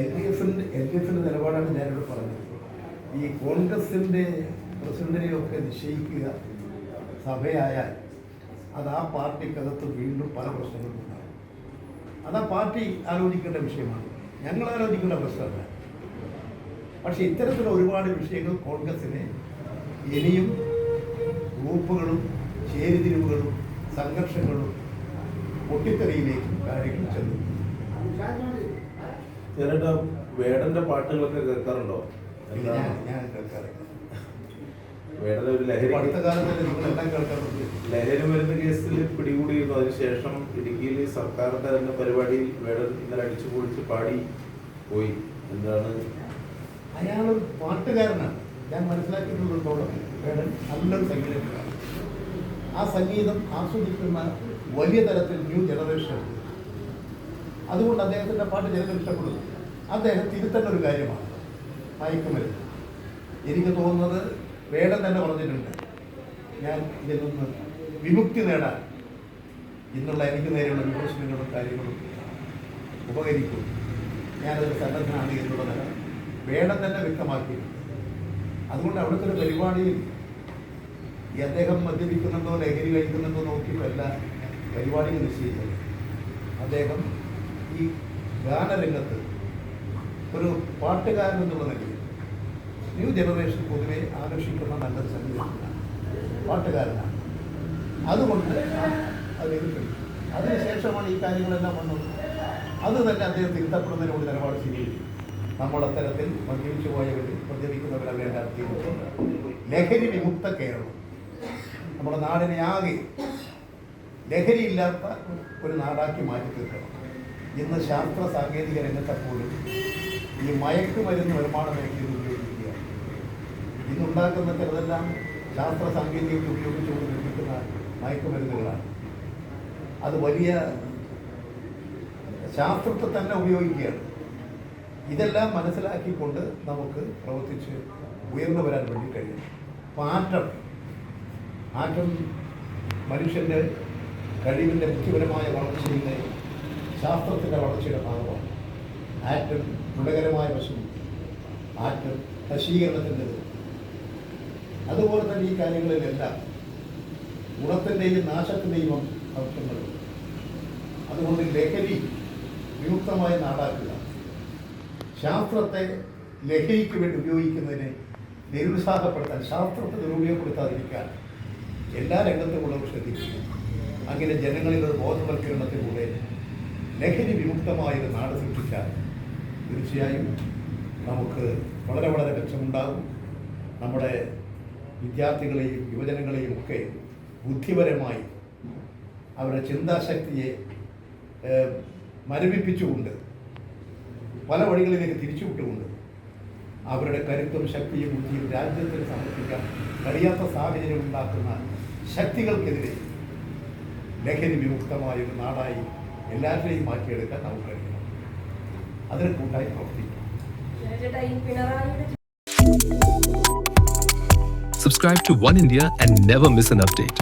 L D എഫിന്റെ L D എഫിന്റെ നിലപാടാണ് ഞാനിവിടെ പറഞ്ഞത്. ഈ കോൺഗ്രസിന്റെ പ്രസിഡന്റിനെയൊക്കെ നിശ്ചയിക്കുക സഭയായാൽ അത് ആ പാർട്ടിക്കകത്ത് വീണ്ടും പല പ്രശ്നങ്ങളും ഉണ്ടാകും. അത് ആ പാർട്ടി ആലോചിക്കേണ്ട വിഷയമാണ്. ഞങ്ങൾ ആലോചിക്കേണ്ട പ്രശ്നമല്ല. പക്ഷേ ഇത്തരത്തിലുള്ള ഒരുപാട് വിഷയങ്ങൾ കോൺഗ്രസിനെ ഇനിയും ഗ്രൂപ്പുകളും ചേരിതിരിവുകളും സംഘർഷങ്ങളും പൊട്ടിത്തെറിയിലേക്കും കാര്യങ്ങൾ ചെന്നു. ചേട്ടാ വേടന്റെ പാട്ടുകളൊക്കെ കേൾക്കാറുണ്ടോ? ഞാൻ കേൾക്കാറില്ല. ഒരു ലഹരി മരുന്ന് കേസിൽ പിടികൂടിയിരുന്നു. അതിനുശേഷം ഇടുക്കിയിൽ സർക്കാരിന്റെ തന്നെ പരിപാടിയിൽ വേടൻ ഇന്നലെ അടിച്ചു പൊളിച്ച് പാടി പോയി. എന്താണ്? അയാൾ പാട്ടുകാരനാണ്. ഞാൻ മനസ്സിലാക്കിയിട്ടുള്ളിടത്തോളം വേടൻ നല്ലൊരു സംഗീതക്കാരൻ ആ സംഗീതം ആസ്വദിക്കുന്ന വലിയ തരത്തിൽ ന്യൂ ജനറേഷൻ. അതുകൊണ്ട് അദ്ദേഹത്തിന്റെ പാട്ട് ജനങ്ങൾ ഇഷ്ടപ്പെടുന്നു. അദ്ദേഹം തിരുത്തേണ്ട ഒരു കാര്യമാണ്. മയക്കുമരുന്ന്. എനിക്ക് തോന്നുന്നത് വേടൻ തന്നെ പറഞ്ഞിട്ടുണ്ട്. ഞാൻ ഇതിൽ നിന്ന് വിമുക്തി നേടാൻ. ഇന്നുള്ള എനിക്ക് നേരെയുള്ള വിമർശനങ്ങളും കാര്യങ്ങളും ഉപകരിക്കും ഞാനൊരു സന്നദ്ധനാണ് എന്നുള്ളത് വേണം തന്നെ വ്യക്തമാക്കിയിട്ടുണ്ട്. അതുകൊണ്ട് അവിടുത്തെ ഒരു പരിപാടിയിൽ ഈ അദ്ദേഹം മദ്യപിക്കുന്നുണ്ടോ ലഹരി കഴിക്കുന്നുണ്ടോ നോക്കിയിട്ടല്ല. പരിപാടികൾ നിശ്ചയിച്ചത്. അദ്ദേഹം ഈ ഗാനരംഗത്ത് ഒരു പാട്ടുകാരൻ എന്നുള്ള നിലയിൽ ന്യൂ ജനറേഷൻ പൊതുവെ ആകർഷിക്കുന്ന നല്ലൊരു സംഗീതമാണ് പാട്ടുകാരനാണ്. അതുകൊണ്ട് അദ്ദേഹം അതിനുശേഷമാണ് ഈ കാര്യങ്ങളെല്ലാം വന്നത്. അത് തന്നെ അദ്ദേഹം തിരുത്തപ്പെടുന്നതിനോട് നിലപാട് സ്വീകരിച്ചു. നമ്മളത്തരത്തിൽ മദ്യപിച്ചു പോയവർ മദ്യപിക്കുന്നവരെ വേണ്ട ലഹരി വിമുക്ത കേരളം. നമ്മുടെ നാടിനെ ആകെ ലഹരിയില്ലാത്ത ഒരു നാടാക്കി മാറ്റി തീർക്കണം ഇന്ന് ശാസ്ത്ര സാങ്കേതിക രംഗത്തെ പോലും ഈ മയക്കുമരുന്ന് നിർമ്മാണ മേഖലയിൽ ഉപയോഗിക്കുകയാണ്. ഇന്നുണ്ടാക്കുന്ന ചിലതെല്ലാം ശാസ്ത്ര സാങ്കേതിക ഉപയോഗിച്ചുകൊണ്ട് നിർമ്മിക്കുന്ന മയക്കുമരുന്നുകളാണ് അത് വലിയ ശാസ്ത്രത്തെ തന്നെ ഉപയോഗിക്കുകയാണ്. ഇതെല്ലാം മനസ്സിലാക്കിക്കൊണ്ട് നമുക്ക് പ്രവർത്തിച്ച് ഉയർന്നു വരാൻ വേണ്ടി കഴിയും ആറ്റം ആറ്റം മനുഷ്യന്റെ കഴിവിന്റെ ബുദ്ധിപരമായ വളർച്ചയുടെ ശാസ്ത്രത്തിന്റെ വളർച്ചയുടെ ഭാഗമാണ്. ആറ്റം ഗുണകരമായ വശം. ആറ്റം നശീകരണത്തിന്റെത് അതുപോലെ തന്നെ ഈ കാര്യങ്ങളിലെല്ലാം ഗുണത്തിന്റെയും നാശത്തിന്റെയും അംശങ്ങളുണ്ട് അതുകൊണ്ട് ലഹരി വിമുക്തമായി നാടാക്കുക. ശാസ്ത്രത്തെ ലഹരിക്ക് വേണ്ടി ഉപയോഗിക്കുന്നതിനെ നിരുത്സാഹപ്പെടുത്താൻ ശാസ്ത്രത്തെ ദുരുപയോഗപ്പെടുത്താതിരിക്കാൻ എല്ലാ രംഗത്തുമുള്ളവർ ശ്രദ്ധിക്കുക. അങ്ങനെ ജനങ്ങളിൽ ഒരു ബോധവൽക്കരണത്തിലൂടെ ലഹരി വിമുക്തമായൊരു നാട് സൃഷ്ടിച്ചാൽ തീർച്ചയായും നമുക്ക് വളരെ വളരെ മെച്ചമുണ്ടാകും. നമ്മുടെ വിദ്യാർത്ഥികളെയും യുവജനങ്ങളെയും ഒക്കെ ബുദ്ധിപരമായി അവരുടെ ചിന്താശക്തിയെ മരവിപ്പിച്ചുകൊണ്ട് പല വഴികളിലേക്ക് തിരിച്ചുവിട്ടുകൊണ്ട് അവരുടെ കരുത്തും ശക്തിയും ബുദ്ധിയും രാജ്യത്തിന് സമർപ്പിക്കാൻ കഴിയാത്ത സാഹചര്യം ഉണ്ടാക്കുന്ന ശക്തികൾക്കെതിരെ ലഹരി വിമുക്തമായ ഒരു നാടായി എല്ലാവരെയും മാറ്റിയെടുക്കാൻ നമുക്ക് കഴിയണം അതിന് കൂട്ടായി പ്രവർത്തിക്കാം Subscribe to One India and never miss an update.